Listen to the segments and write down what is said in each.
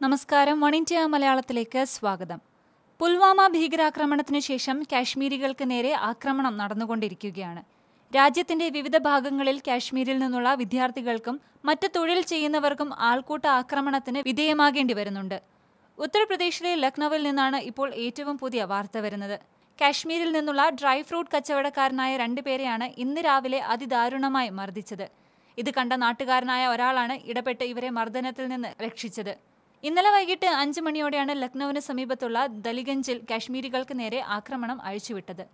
നമസ്കാരം. One India മലയാളത്തിലേക്ക് സ്വാഗതം. പുൽവാമ ഭീകരാക്രമണത്തിന് ശേഷം കാശ്മീരികൾക്ക് നേരെ ആക്രമണം നടന്നുകൊണ്ടിരിക്കുകയാണ്. രാജ്യത്തിന്റെ വിവിധ ഭാഗങ്ങളിൽ കാശ്മീരിൽ നിന്നുള്ള വിദ്യാർത്ഥികൾക്കും മറ്റ് തൊഴിൽ ചെയ്യുന്നവർക്കും ആൾക്കൂട്ട ആക്രമണത്തിന് വിധേയമാകേണ്ടി വരുന്നുണ്ട്. ഉത്തർപ്രദേശിലെ ലക്നൌവിൽ നിന്നാണ് ഇപ്പോൾ ഏറ്റവും പുതിയ വാർത്ത വരുന്നത്. കാശ്മീരിൽ നിന്നുള്ള ഡ്രൈ ഫ്രൂട്ട് കച്ചവടക്കാരനായ രണ്ടുപേരെയാണ് ഇന്ന് രാവിലെ അതിദാരുണമായി മർദ്ദിച്ചത്. ഇത് കണ്ട നാട്ടുകാരനായ ഒരാളാണ് ഇടപെട്ട് ഇവരെ മർദ്ദനത്തിൽ നിന്ന് രക്ഷിച്ചത്. ഇന്നലെ വൈകിട്ട് അഞ്ച് മണിയോടെയാണ് ലക്നൌവിന് സമീപത്തുള്ള ദലിഗഞ്ചിൽ കാശ്മീരികൾക്ക് നേരെ ആക്രമണം അഴിച്ചുവിട്ടത്.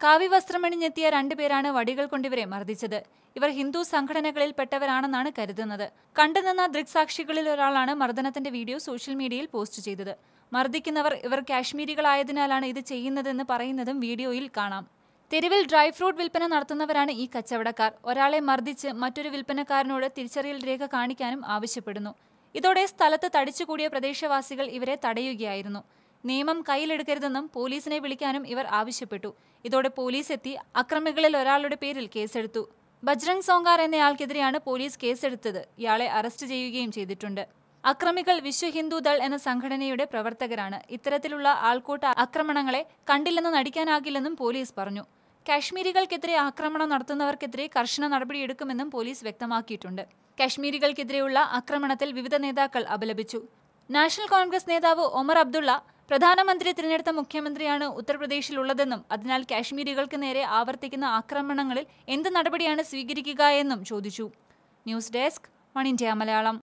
കാവി വസ്ത്രമണിഞ്ഞെത്തിയ രണ്ടുപേരാണ് വടികൾ കൊണ്ടിവരെ മർദ്ദിച്ചത്. ഇവർ ഹിന്ദു സംഘടനകളിൽ പെട്ടവരാണെന്നാണ് കരുതുന്നത്. കണ്ടുനിന്ന ദൃക്സാക്ഷികളിൽ ഒരാളാണ് മർദ്ദനത്തിന്റെ വീഡിയോ സോഷ്യൽ മീഡിയയിൽ പോസ്റ്റ് ചെയ്തത്. മർദ്ദിക്കുന്നവർ ഇവർ കാശ്മീരികളായതിനാലാണ് ഇത് ചെയ്യുന്നതെന്ന് പറയുന്നതും വീഡിയോയിൽ കാണാം. തെരുവിൽ ഡ്രൈ ഫ്രൂട്ട് വിൽപ്പന നടത്തുന്നവരാണ് ഈ കച്ചവടക്കാർ. ഒരാളെ മർദ്ദിച്ച് മറ്റൊരു വിൽപ്പനക്കാരനോട് തിരിച്ചറിയൽ രേഖ കാണിക്കാനും ആവശ്യപ്പെടുന്നു. ഇതോടെ സ്ഥലത്ത് തടിച്ചുകൂടിയ പ്രദേശവാസികൾ ഇവരെ തടയുകയായിരുന്നു. നിയമം കയ്യിലെടുക്കരുതെന്നും പോലീസിനെ വിളിക്കാനും ഇവർ ആവശ്യപ്പെട്ടു. ഇതോടെ പോലീസ് എത്തി അക്രമികളിൽ ഒരാളുടെ പേരിൽ കേസെടുത്തു. ബജ്രംഗ് സോങ്കാർ എന്നയാൾക്കെതിരെയാണ് പോലീസ് കേസെടുത്തത്. ഇയാളെ അറസ്റ്റ് ചെയ്യുകയും ചെയ്തിട്ടുണ്ട്. അക്രമികൾ വിശ്വ ഹിന്ദു ദൾ എന്ന സംഘടനയുടെ പ്രവർത്തകരാണ്. ഇത്തരത്തിലുള്ള ആൾക്കൂട്ട ആക്രമണങ്ങളെ കണ്ടില്ലെന്ന് നടിക്കാനാകില്ലെന്നും പോലീസ് പറഞ്ഞു. കാശ്മീരികൾക്കെതിരെ ആക്രമണം നടത്തുന്നവർക്കെതിരെ കർശന നടപടിയെടുക്കുമെന്നും പോലീസ് വ്യക്തമാക്കിയിട്ടുണ്ട്. കാശ്മീരികൾക്കെതിരെയുള്ള ആക്രമണത്തിൽ വിവിധ നേതാക്കൾ അപലപിച്ചു. നാഷണൽ കോൺഗ്രസ് നേതാവ് ഒമർ അബ്ദുള്ള പ്രധാനമന്ത്രി തിരഞ്ഞെടുത്ത മുഖ്യമന്ത്രിയാണ് ഉത്തർപ്രദേശിലുള്ളതെന്നും അതിനാൽ കാശ്മീരികൾക്ക് നേരെ ആവർത്തിക്കുന്ന ആക്രമണങ്ങളിൽ എന്ത് നടപടിയാണ് സ്വീകരിക്കുക എന്നും ചോദിച്ചു. News desk one India Malayalam.